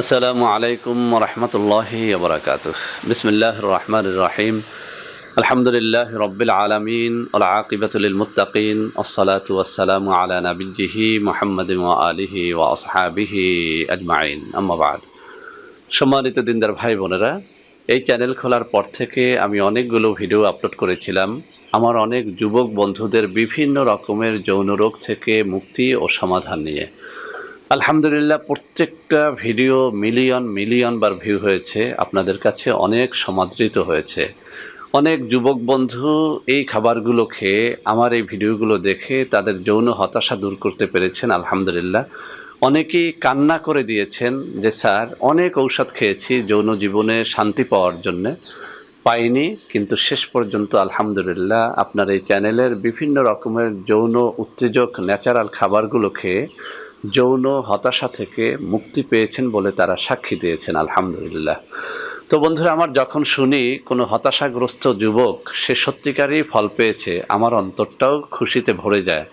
আসসালামু আলাইকুম রহমতুল্লাহি বরকাত বিসমিল্লাহ রহমান রাহিম। আলহামদুলিল্লাহ রব্বিল আলমিন আকিবাতুল মুতাকিন আলা নবিজিহি মোহাম্মদ আলিহি ও আসহাবিহি আজমাইন। আম্মাবাদ সম্মানিত দিনদার ভাই বোনেরা, এই চ্যানেল খোলার পর থেকে আমি অনেকগুলো ভিডিও আপলোড করেছিলাম। আমার অনেক যুবক বন্ধুদের বিভিন্ন রকমের যৌন রোগ থেকে মুক্তি ও সমাধান নিয়ে। আলহামদুলিল্লাহ, প্রত্যেকটা ভিডিও মিলিয়ন মিলিয়ন বার ভিউ হয়েছে, আপনাদের কাছে অনেক সমাদৃত হয়েছে। অনেক যুবক বন্ধু এই খাবারগুলো খেয়ে, আমার এই ভিডিওগুলো দেখে তাদের যৌন হতাশা দূর করতে পেরেছেন, আলহামদুলিল্লাহ। অনেকেই কান্না করে দিয়েছেন যে, স্যার, অনেক ঔষধ খেয়েছি, যৌন জীবনে শান্তি পাওয়ার জন্যে। পাইনি, কিন্তু শেষ পর্যন্ত আলহামদুলিল্লাহ, আপনার এই চ্যানেলের বিভিন্ন রকমের যৌন উত্তেজক ন্যাচারাল খাবারগুলো খেয়ে যৌন হতাশা থেকে মুক্তি পেয়েছেন বলে তারা সাক্ষী দিয়েছেন, আলহামদুলিল্লাহ। তো বন্ধুরা, আমার যখন শুনি কোনো হতাশাগ্রস্ত যুবক, সে সত্যিকারই ফল পেয়েছে, আমার অন্তরটাও খুশিতে ভরে যায়।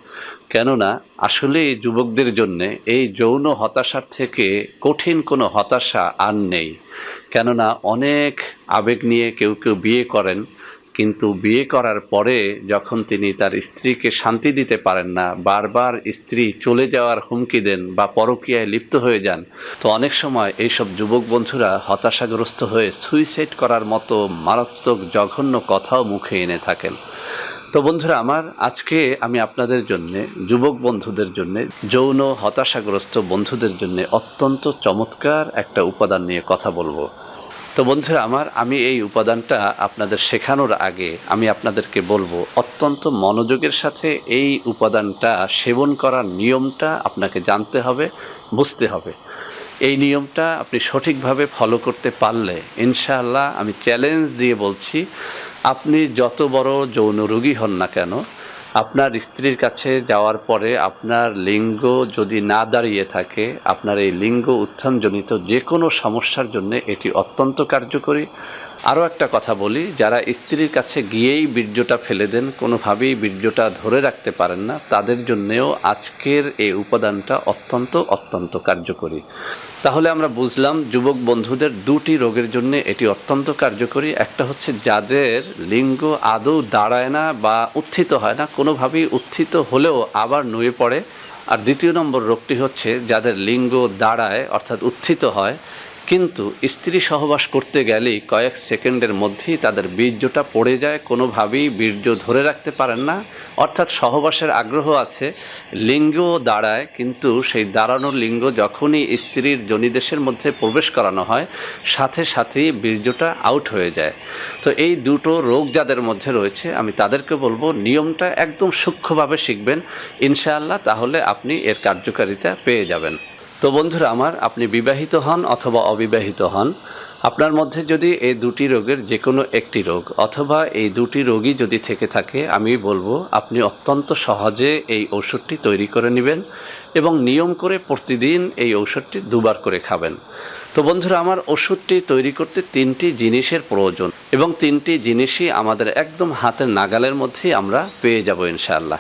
কেননা আসলে এই যুবকদের জন্যে এই যৌন হতাশার থেকে কঠিন কোনো হতাশা আর নেই। কেননা, অনেক আবেগ নিয়ে কেউ কেউ বিয়ে করেন কিন্তু বিয়ে করার পরে যখন তিনি তার স্ত্রীকে শান্তি দিতে পারেন না, বারবার স্ত্রী চলে যাওয়ার হুমকি দেন বা পরকীয়ায় লিপ্ত হয়ে যান, তো অনেক সময় এইসব যুবক বন্ধুরা হতাশাগ্রস্ত হয়ে সুইসাইড করার মতো মারাত্মক জঘন্য কথাও মুখে এনে থাকেন। তো বন্ধুরা, আমার আজকে আমি আপনাদের জন্য, যুবক বন্ধুদের জন্য, যৌন হতাশাগ্রস্ত বন্ধুদের জন্য অত্যন্ত চমৎকার একটা উপাদান নিয়ে কথা বলব। তো বন্ধুরা আমার, আমি এই উপাদানটা আপনাদের শেখানোর আগে আমি আপনাদেরকে বলব, অত্যন্ত মনোযোগের সাথে এই উপাদানটা সেবন করার নিয়মটা আপনাকে জানতে হবে, বুঝতে হবে। এই নিয়মটা আপনি সঠিকভাবে ফলো করতে পারলে, ইনশাআল্লাহ আমি চ্যালেঞ্জ দিয়ে বলছি, আপনি যত বড় যৌন রোগী হন না কেন আপনার স্ত্রীর কাছে যাওয়ার পরে আপনার লিঙ্গ যদি না দাঁড়িয়ে থাকে, আপনার এই লিঙ্গ উত্থানজনিত যে কোনো সমস্যার জন্য এটি অত্যন্ত কার্যকরী। আরও একটা কথা বলি, যারা স্ত্রীর কাছে গিয়েই বীর্যটা ফেলে দেন, কোনোভাবেই বীর্যটা ধরে রাখতে পারেন না, তাদের জন্যেও আজকের এই উপাদানটা অত্যন্ত অত্যন্ত কার্যকরী। তাহলে আমরা বুঝলাম, যুবক বন্ধুদের দুটি রোগের জন্য এটি অত্যন্ত কার্যকরী। একটা হচ্ছে যাদের লিঙ্গ আদৌ দাঁড়ায় না বা উত্থিত হয় না, কোনোভাবেই উত্থিত হলেও আবার নুয়ে পড়ে। আর দ্বিতীয় নম্বর রোগটি হচ্ছে যাদের লিঙ্গ দাঁড়ায়, অর্থাৎ উত্থিত হয় কিন্তু স্ত্রী সহবাস করতে গেলেই কয়েক সেকেন্ডের মধ্যেই তাদের বীর্যটা পড়ে যায়, কোনোভাবেই বীর্য ধরে রাখতে পারেন না। অর্থাৎ সহবাসের আগ্রহ আছে, লিঙ্গও দাঁড়ায়, কিন্তু সেই দাঁড়ানো লিঙ্গ যখনই স্ত্রীর জনিদেশের মধ্যে প্রবেশ করানো হয়, সাথে সাথেই বীর্যটা আউট হয়ে যায়। তো এই দুটো রোগ যাদের মধ্যে রয়েছে, আমি তাদেরকে বলব, নিয়মটা একদম সূক্ষ্মভাবে শিখবেন। ইনশাআল্লাহ তাহলে আপনি এর কার্যকারিতা পেয়ে যাবেন। তো বন্ধুরা আমার, আপনি বিবাহিত হন অথবা অবিবাহিত হন, আপনার মধ্যে যদি এই দুটি রোগের যে কোনো একটি রোগ অথবা এই দুটি রোগই যদি থেকে থাকে, আমি বলব আপনি অত্যন্ত সহজে এই ঔষধটি তৈরি করে নেবেন এবং নিয়ম করে প্রতিদিন এই ঔষধটি দুবার করে খাবেন। তো বন্ধুরা আমার ওষুধটি তৈরি করতে তিনটি জিনিসের প্রয়োজন এবং তিনটি জিনিসই আমাদের একদম হাতের নাগালের মধ্যেই আমরা পেয়ে যাব ইনশাআল্লাহ।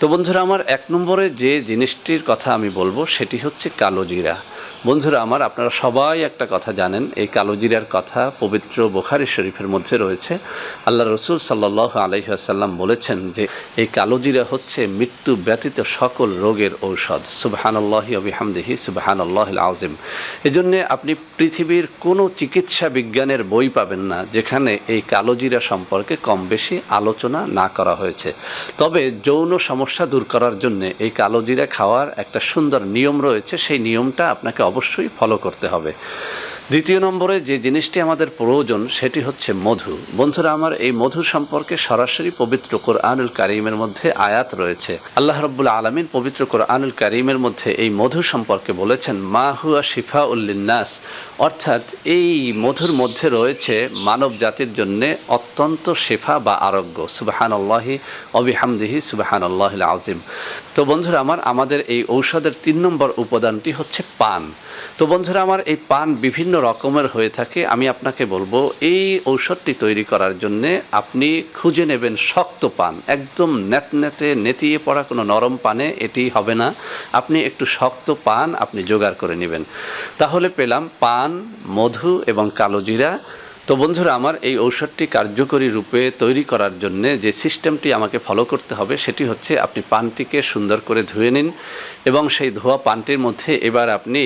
তো বন্ধুরা আমার এক নম্বরে যে জিনিসটির কথা আমি বলব সেটি হচ্ছে কালো জিরা। বন্ধুরা, আমার আপনারা সবাই একটা কথা জানেন, এই কালোজিরার কথা পবিত্র বোখারি শরীফের মধ্যে রয়েছে। আল্লাহ রসুল সাল্লাহ আলহিহাসাল্লাম বলেছেন যে, এই কালোজিরা হচ্ছে মৃত্যু ব্যতীত সকল রোগের ঔষধ। সুবাহান আল্লাহি আবিহামদিহি সুবাহান আল্লাহ আজম এই জন্যে আপনি পৃথিবীর কোনো চিকিৎসা বিজ্ঞানের বই পাবেন না, যেখানে এই কালোজিরা সম্পর্কে কম বেশি আলোচনা না করা হয়েছে। তবে যৌন সমস্যা দূর করার জন্য এই কালোজিরা খাওয়ার একটা সুন্দর নিয়ম রয়েছে। সেই নিয়মটা আপনাকে অবশ্যই ফলো করতে হবে। দ্বিতীয় নম্বরে যে জিনিসটি আমাদের প্রয়োজন, সেটি হচ্ছে মধু। বন্ধুরা, আমার এই মধু সম্পর্কে সরাসরি পবিত্র কোরআনুল কারিমের মধ্যে আয়াত রয়েছে। আল্লাহ রব্বুল আলমিন পবিত্র কোরআনুল কারিমের মধ্যে এই মধু সম্পর্কে বলেছেন, মা হুয়া শিফা উল্লিন্নাস অর্থাৎ এই মধুর মধ্যে রয়েছে মানব জাতির জন্যে অত্যন্ত শেফা বা আরোগ্য। সুবাহান আল্লাহি অবিহামদিহি সুবাহান আল্লাহ আজিম তো বন্ধুরা আমার, আমাদের এই ঔষধের তিন নম্বর উপাদানটি হচ্ছে পান। তো বন্ধুরা আমার, এই পান বিভিন্ন রকমের হয়ে থাকে। আমি আপনাকে বলব, এই ঔষধটি তৈরি করার জন্য আপনি খুঁজে নেবেন শক্ত পান। একদম ন্যাতন্যাতে নেতিয়ে পড়া কোনো নরম পানে এটি হবে না। আপনি একটু শক্ত পান, আপনি জোগাড় করে নেবেন। তাহলে পেলাম পান, মধু এবং কালো জিরা। তো বন্ধুরা, আমার এই ঔষধটি কার্যকরী রূপে তৈরি করার জন্য যে সিস্টেমটি আমাকে ফলো করতে হবে, সেটি হচ্ছে আপনি পানটিকে সুন্দর করে ধুয়ে নিন এবং সেই ধোয়া পানটির মধ্যে এবার আপনি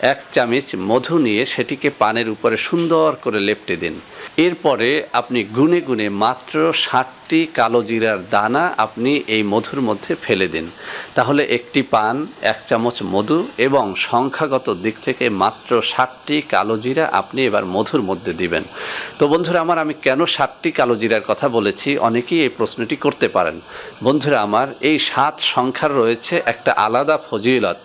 এক চামচ মধু নিয়ে সেটিকে পানের উপরে সুন্দর করে লেপটে দিন। এরপরে আপনি গুনে গুনে মাত্র ষাটটি কালো জিরার দানা আপনি এই মধুর মধ্যে ফেলে দিন। তাহলে একটি পান, এক চামচ মধু এবং সংখ্যাগত দিক থেকে মাত্র ষাটটি কালো জিরা আপনি এবার মধুর মধ্যে দিবেন। তো বন্ধুরা আমার আমি কেন ষাটটি কালো জিরার কথা বলেছি? অনেকেই এই প্রশ্নটি করতে পারেন। বন্ধুরা আমার এই সাত সংখ্যার রয়েছে একটা আলাদা ফজিলত।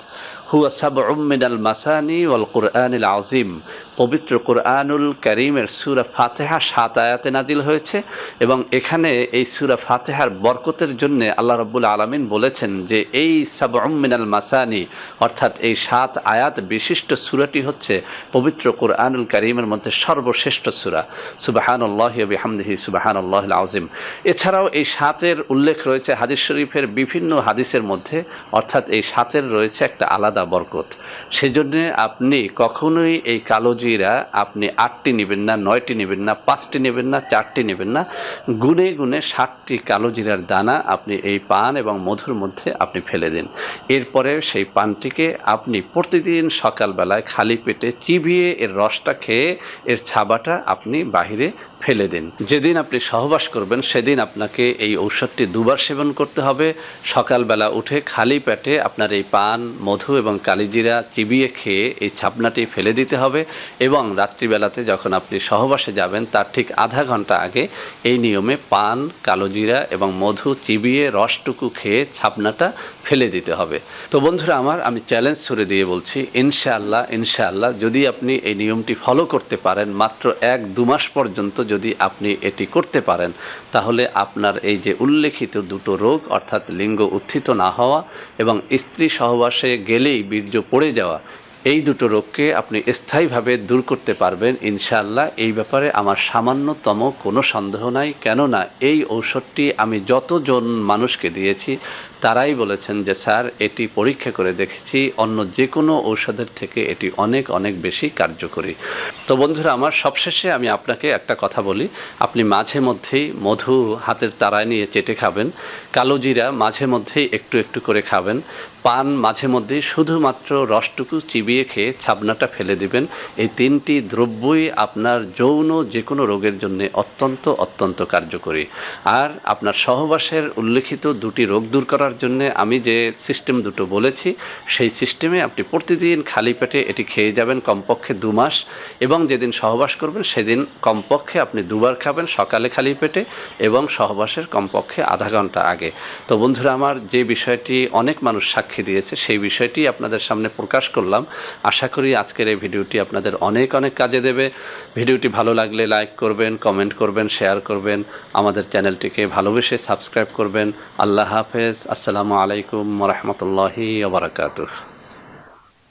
হুয়া সাবউম মিনাল মাসানি ওয়াল কুরআনিল আজিম পবিত্র কোরআনুল করিমের সুরা ফাতেহা সাত আয়াতে নাজিল হয়েছে এবং এখানে এই সুরা ফাতেহার বরকতের জন্য আল্লাহ রব্বুল আলমিন বলেছেন যে এই সাবউম মিনাল মাসানি, অর্থাৎ এই সাত আয়াত বিশিষ্ট সুরাটি হচ্ছে পবিত্র কোরআনুল করিমের মধ্যে সর্বশ্রেষ্ঠ সুরা। সুবাহান আল্লাহ বিহামদিহি সুবাহান আল্লাহ আজিম এছাড়াও এই সাতের উল্লেখ রয়েছে হাদিস শরীফের বিভিন্ন হাদিসের মধ্যে, অর্থাৎ এই সাতের রয়েছে একটা আলাদা বরকত। সেজন্য আপনি কখনোই এই কালো জিরা আপনি আটটি নেবেন না, নয়টি নেবেন না, পাঁচটি নেবেন না, চারটি নেবেন না। গুনে গুনে ষাটটি কালো জিরার দানা আপনি এই পান এবং মধুর মধ্যে আপনি ফেলে দিন। এরপরে সেই পানটিকে আপনি প্রতিদিন সকালবেলায় খালি পেটে চিবিয়ে এর রসটা খেয়ে এর ছাবাটা আপনি বাহিরে ফেলে দিন। যেদিন আপনি সহবাস করবেন, সেদিন আপনাকে এই ঔষধটি দুবার সেবন করতে হবে। সকালবেলা উঠে খালি পেটে আপনার এই পান, মধু এবং কালিজিরা চিবিয়ে খেয়ে এই ছাপনাটি ফেলে দিতে হবে এবং রাত্রিবেলাতে যখন আপনি সহবাসে যাবেন, তার ঠিক আধা ঘণ্টা আগে এই নিয়মে পান, কালোজিরা এবং মধু চিবিয়ে রসটুকু খেয়ে ছাপনাটা ফেলে দিতে হবে। তো বন্ধুরা আমার, আমি চ্যালেঞ্জ ছুড়ে দিয়ে বলছি, ইনশাআল্লাহ ইনশাআল্লাহ যদি আপনি এই নিয়মটি ফলো করতে পারেন, মাত্র এক দু মাস পর্যন্ত যদি আপনি এটি করতে পারেন, তাহলে আপনার এই যে উল্লেখিত দুটো রোগ, অর্থাৎ লিঙ্গ উত্থিত না হওয়া এবং স্ত্রী সহবাসে গেলেই বীর্য পড়ে যাওয়া এই দুটো রোগকে আপনি স্থায়ীভাবে দূর করতে পারবেন, ইনশাআল্লাহ। এই ব্যাপারে আমার সামান্যতম কোনো সন্দেহ নাই। কেননা এই ঔষধটি আমি যতজন মানুষকে দিয়েছি, তারাই বলেছেন যে, স্যার, এটি পরীক্ষা করে দেখেছি। অন্য যে কোনো ঔষধের থেকে এটি অনেক অনেক বেশি কার্যকরী। তো বন্ধুরা, আমার সবশেষে আমি আপনাকে একটা কথা বলি। আপনি মাঝে মধ্যেই মধু হাতের তারায় নিয়ে চেটে খাবেন কালো জিরা মাঝে মধ্যেই একটু একটু করে খাবেন, পান মাঝে মধ্যেই শুধুমাত্র রসটুকু চিবিয়ে খেয়ে ছাবনাটা ফেলে দিবেন। এই তিনটি দ্রব্যই আপনার যৌন যে কোনো রোগের জন্য অত্যন্ত অত্যন্ত কার্যকরী। আর আপনার সহবাসের উল্লেখিত দুটি রোগ দূর করার জন্য আমি যে সিস্টেম দুটো বলেছি, সেই সিস্টেমে আপনি প্রতিদিন খালি পেটে এটি খেয়ে যাবেন কমপক্ষে দু মাস এবং যেদিন সহবাস করবেন সেদিন কমপক্ষে আপনি দুবার খাবেন সকালে খালি পেটে এবং সহবাসের কমপক্ষে আধা ঘণ্টা আগে। তো বন্ধুরা, আমার যে বিষয়টি অনেক মানুষ সাক্ষী দিয়েছে, সেই বিষয়টি আপনাদের সামনে প্রকাশ করলাম। আশা করি আজকের এই ভিডিওটি আপনাদের অনেক অনেক কাজে দেবে। ভিডিওটি ভালো লাগলে লাইক করবেন কমেন্ট করবেন শেয়ার করবেন। আমাদের চ্যানেলটিকে ভালোবেসে সাবস্ক্রাইব করবেন। আল্লাহ হাফেজ। আসসালামু আলাইকুম রহমতুল্লাহি ওবরাকাতুহ